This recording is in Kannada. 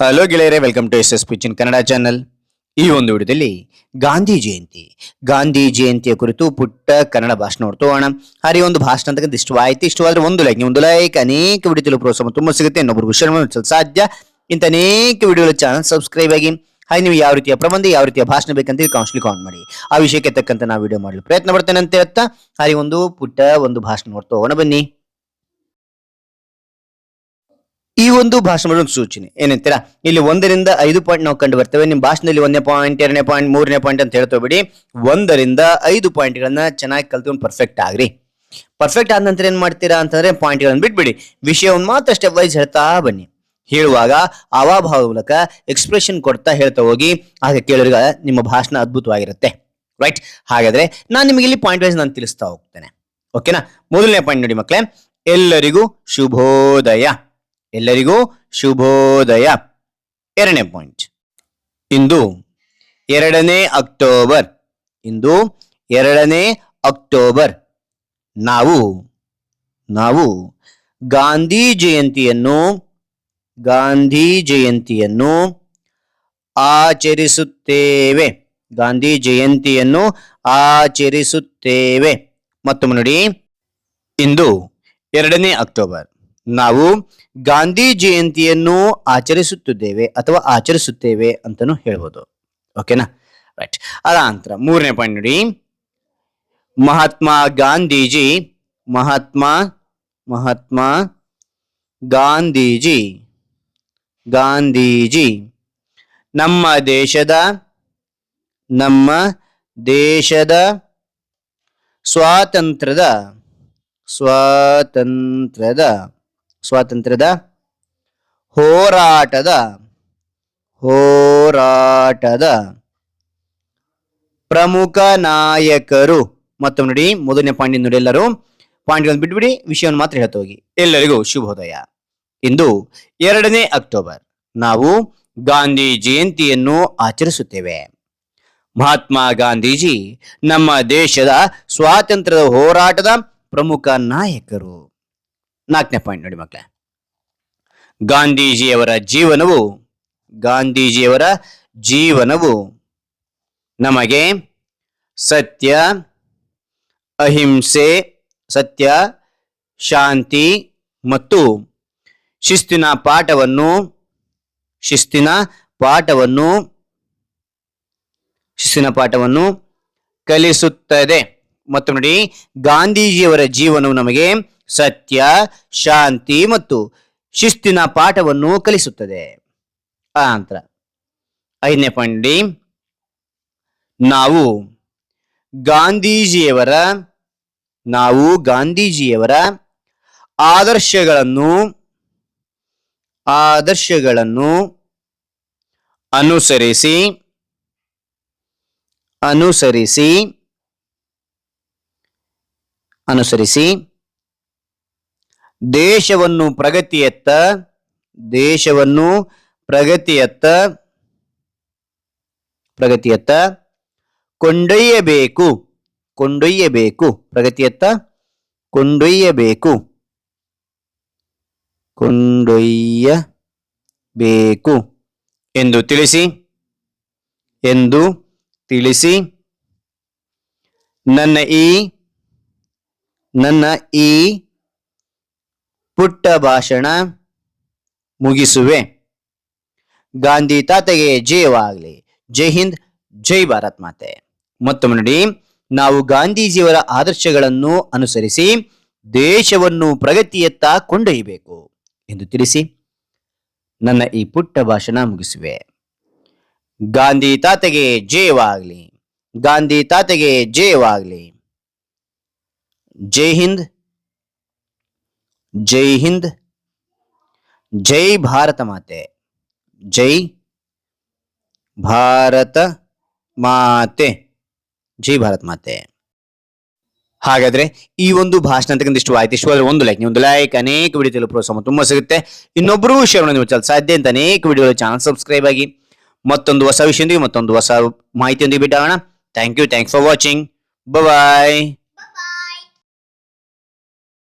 ಹಲೋ ಗೆಳೆಯರೆ ವೆಲ್ಕಮ್ ಟು ಎಸ್ ಎಸ್ ಪಿಚಿನ್ ಕನ್ನಡ ಚಾನಲ್ ಈ ಒಂದು ವಿಡಿಯೋದಲ್ಲಿ ಗಾಂಧಿ ಜಯಂತಿ. ಗಾಂಧಿ ಜಯಂತಿಯ ಕುರಿತು ಪುಟ್ಟ ಕನ್ನಡ ಭಾಷಣ ನೋಡ್ತೋಣ ಹರಿ ಒಂದು ಭಾಷಣ ಅಂತಕ್ಕಂಥ ಇಷ್ಟವಾಯಿತು ಇಷ್ಟವಾದ್ರೆ ಒಂದು ಲೈಕ್ ಒಂದು ಲೈಕ್ ಅನೇಕ ವಿಡಿಯೋದಲ್ಲಿ ಪ್ರೋತ್ಸಾಹ ತುಂಬ ಸಿಗುತ್ತೆ. ಇನ್ನೊಬ್ಬರು ಶೇರ್ ಸಾಧ್ಯ. ಇಂಥ ಅನೇಕ ವಿಡಿಯೋಗಳ ಚಾನಲ್ ಸಬ್ಸ್ಕ್ರೈಬ್ ಆಗಿ, ಹಾಗೆ ನೀವು ಯಾವ ರೀತಿಯ ಪ್ರಬಂಧ, ಯಾವ ರೀತಿಯ ಭಾಷಣ ಬೇಕಂತ ಕಾನ್ಸ್ಟ್ಲಿ ಕಾನ್ ಮಾಡಿ. ಆ ವಿಷಯಕ್ಕೆ ತಕ್ಕಂತ ನಾವು ವಿಡಿಯೋ ಮಾಡಲು ಪ್ರಯತ್ನ ಪಡ್ತೇನೆ ಅಂತ ಹೇಳ್ತಾ, ಹಾಗೆ ಒಂದು ಪುಟ್ಟ ಒಂದು ಭಾಷಣ ಹೊರತು ಹೋಗೋಣ ಬನ್ನಿ. ಈ ಒಂದು ಭಾಷಣದ ಒಂದು ಸೂಚನೆ. ಏನಂತೀರಾ? ಇಲ್ಲಿ ಒಂದರಿಂದ ಐದು ಪಾಯಿಂಟ್ ನಾವು ಕಂಡು ಬರ್ತೇವೆ ನಿಮ್ಮ ಭಾಷಣದಲ್ಲಿ ಒಂದನೇ ಪಾಯಿಂಟ್, ಎರಡನೇ ಪಾಯಿಂಟ್, ಮೂರನೇ ಪಾಯಿಂಟ್ ಅಂತ ಹೇಳ್ತಾ ಬಿಡಿ ಒಂದರಿಂದ ಐದು ಪಾಯಿಂಟ್ಗಳನ್ನ ಚೆನ್ನಾಗಿ ಕಲ್ತ್ಕೊಂಡು ಪರ್ಫೆಕ್ಟ್ ಆಗ್ರಿ. ಪರ್ಫೆಕ್ಟ್ ಆದ ನಂತರ ಏನ್ ಮಾಡ್ತೀರಾ ಅಂತಂದ್ರೆ ಪಾಯಿಂಟ್ಗಳನ್ನು ಬಿಟ್ಬಿಡಿ. ವಿಷಯವನ್ನು ಮಾತ್ರ ಸ್ಟೆಪ್ ವೈಸ್ ಹೇಳ್ತಾ ಬನ್ನಿ. ಹೇಳುವಾಗ ಅವಾಭಾವ ಮೂಲಕ ಎಕ್ಸ್ಪ್ರೆಷನ್ ಕೊಡ್ತಾ ಹೇಳ್ತಾ ಹೋಗಿ. ಆಗ ಕೇಳೋರಿಗೆ ನಿಮ್ಮ ಭಾಷಣ ಅದ್ಭುತವಾಗಿರುತ್ತೆ. ರೈಟ್ ಹಾಗಾದ್ರೆ ನಾನು ನಿಮಗೆ ಇಲ್ಲಿ ಪಾಯಿಂಟ್ ವೈಸ್ ನಾನು ತಿಳಿಸ್ತಾ ಹೋಗ್ತೇನೆ. ಓಕೆನಾ ಮೊದಲನೇ ಪಾಯಿಂಟ್ ನೋಡಿ ಮಕ್ಕಳೇ ಎಲ್ಲರಿಗೂ ಶುಭೋದಯ. ಎಲ್ಲರಿಗೂ ಶುಭೋದಯ. ಎರಡನೇ ಪಾಯಿಂಟ್ ಇಂದು ಎರಡನೇ ಅಕ್ಟೋಬರ್. ಇಂದು ಎರಡನೇ ಅಕ್ಟೋಬರ್. ನಾವು ನಾವು ಗಾಂಧಿ ಜಯಂತಿಯನ್ನು ಗಾಂಧಿ ಜಯಂತಿಯನ್ನು ಆಚರಿಸುತ್ತೇವೆ. ಗಾಂಧಿ ಜಯಂತಿಯನ್ನು ಆಚರಿಸುತ್ತೇವೆ. ಮತ್ತೊಮ್ಮೆ ನೋಡಿ. ಇಂದು ಎರಡನೇ ಅಕ್ಟೋಬರ್. ನಾವು ಗಾಂಧಿ ಜಯಂತಿಯನ್ನು ಆಚರಿಸುತ್ತಿದ್ದೇವೆ ಅಥವಾ ಆಚರಿಸುತ್ತೇವೆ ಅಂತಾನು ಹೇಳ್ಬೋದು. ಓಕೆನಾ? ರೈಟ್ ಅದ ನಂತರ ಮೂರನೇ ಪಾಯಿಂಟ್ ನೋಡಿ. ಮಹಾತ್ಮ ಗಾಂಧೀಜಿ, ಮಹಾತ್ಮ ಮಹಾತ್ಮ ಗಾಂಧೀಜಿ ಗಾಂಧೀಜಿ, ನಮ್ಮ ದೇಶದ ನಮ್ಮ ದೇಶದ ಸ್ವಾತಂತ್ರ್ಯದ ಸ್ವಾತಂತ್ರ್ಯದ ಸ್ವಾತಂತ್ರ್ಯದ ಹೋರಾಟದ ಹೋರಾಟದ ಪ್ರಮುಖ ನಾಯಕರು. ಮತ್ತೊಮ್ಮೆ ನೋಡಿ, ಮೊದಲನೇ ಪಾಯಿಂಟ್ ನೋಡಿ ಎಲ್ಲರೂ. ಪಾಯಿಂಟ್ಗಳನ್ನು ಬಿಟ್ಬಿಡಿ, ವಿಷಯವನ್ನು ಮಾತ್ರ ಹೇಳ್ತಾ ಹೋಗಿ. ಎಲ್ಲರಿಗೂ ಶುಭೋದಯ. ಇಂದು ಎರಡನೇ ಅಕ್ಟೋಬರ್. ನಾವು ಗಾಂಧಿ ಜಯಂತಿಯನ್ನು ಆಚರಿಸುತ್ತೇವೆ. ಮಹಾತ್ಮ ಗಾಂಧೀಜಿ ನಮ್ಮ ದೇಶದ ಸ್ವಾತಂತ್ರ್ಯದ ಹೋರಾಟದ ಪ್ರಮುಖ ನಾಯಕರು. ನಾಲ್ಕನೇ ಪಾಯಿಂಟ್ ನೋಡಿ ಮಕ್ಕಳೇ ಗಾಂಧೀಜಿಯವರ ಜೀವನವು ಗಾಂಧೀಜಿಯವರ ಜೀವನವು ನಮಗೆ ಸತ್ಯ, ಅಹಿಂಸೆ, ಸತ್ಯ, ಶಾಂತಿ ಮತ್ತು ಶಿಸ್ತಿನ ಪಾಠವನ್ನು ಶಿಸ್ತಿನ ಪಾಠವನ್ನು ಶಿಸ್ತಿನ ಪಾಠವನ್ನು ಕಲಿಸುತ್ತದೆ. ಮತ್ತು ನೋಡಿ, ಗಾಂಧೀಜಿಯವರ ಜೀವನವು ನಮಗೆ ಸತ್ಯ, ಶಾಂತಿ ಮತ್ತು ಶಿಸ್ತಿನ ಪಾಠವನ್ನು ಕಲಿಸುತ್ತದೆ. ಆ ನಂತರ ಐದನೇ ಪಾಯಿಂಟ್ ನಾವು ಗಾಂಧೀಜಿಯವರ ನಾವು ಗಾಂಧೀಜಿಯವರ ಆದರ್ಶಗಳನ್ನು ಆದರ್ಶಗಳನ್ನು ಅನುಸರಿಸಿ ಅನುಸರಿಸಿ ಅನುಸರಿಸಿ ದೇಶವನ್ನು ಪ್ರಗತಿಯತ್ತ ದೇಶವನ್ನು ಪ್ರಗತಿಯತ್ತ ಪ್ರಗತಿಯತ್ತ ಕೊಂಡೊಯ್ಯಬೇಕು ಕೊಂಡೊಯ್ಯಬೇಕು, ಪ್ರಗತಿಯತ್ತ ಕೊಂಡೊಯ್ಯಬೇಕು ಕೊಂಡೊಯ್ಯಬೇಕು ಎಂದು ತಿಳಿಸಿ ಎಂದು ತಿಳಿಸಿ ನನ್ನ ಈ ನನ್ನ ಈ ಪುಟ್ಟ ಭಾಷಣ ಮುಗಿಸುವೆ. ಗಾಂಧಿ ತಾತೆಗೆ ಜಯವಾಗಲಿ. ಜೈ ಹಿಂದ್, ಜೈ ಭಾರತ್ ಮಾತೆ. ಮತ್ತೊಮ್ಮೆ ನೋಡಿ ನಾವು ಗಾಂಧೀಜಿಯವರ ಆದರ್ಶಗಳನ್ನು ಅನುಸರಿಸಿ ದೇಶವನ್ನು ಪ್ರಗತಿಯತ್ತ ಕೊಂಡೊಯ್ಯಬೇಕು ಎಂದು ತಿಳಿಸಿ ನನ್ನ ಈ ಪುಟ್ಟ ಭಾಷಣ ಮುಗಿಸುವೆ. ಗಾಂಧಿ ತಾತೆಗೆ ಜಯವಾಗಲಿ. ಗಾಂಧಿ ತಾತೆಗೆ ಜಯವಾಗಲಿ. ಜೈ ಹಿಂದ್ ಜೈ ಹಿಂದ್, ಜೈ ಭಾರತ ಮಾತೆ, ಜೈ ಭಾರತ ಮಾತೆ, ಜೈ ಭಾರತ ಮಾತೆ. ಹಾಗಾದ್ರೆ ಈ ಒಂದು ಭಾಷಣ ಅಂತಕ್ಕಂಥ ಇಷ್ಟು ಆಯ್ತು ಇಷ್ಟು ಆದ್ರೆ ಒಂದು ಲೈಕ್ ನೀವು ಒಂದು ಲೈಕ್ ಅನೇಕ ವಿಡಿಯೋದಲ್ಲಿ ಪ್ರೋತ್ಸಾಹ ತುಂಬ ಸಿಗುತ್ತೆ. ಇನ್ನೊಬ್ಬರು ವಿಷಯವನ್ನು ನೀವು ಚಲ ಸಾಧ್ಯ ಅಂತ ಅನೇಕ ವಿಡಿಯೋ ಚಾನಲ್ ಸಬ್ಸ್ಕ್ರೈಬ್ ಆಗಿ ಮತ್ತೊಂದು ಹೊಸ ವಿಷಯದೊಂದಿಗೆ ಮತ್ತೊಂದು ಹೊಸ ಮಾಹಿತಿಯೊಂದಿಗೆ ಬಿಟ್ಟಾಗೋಣ thank you thanks for watching bye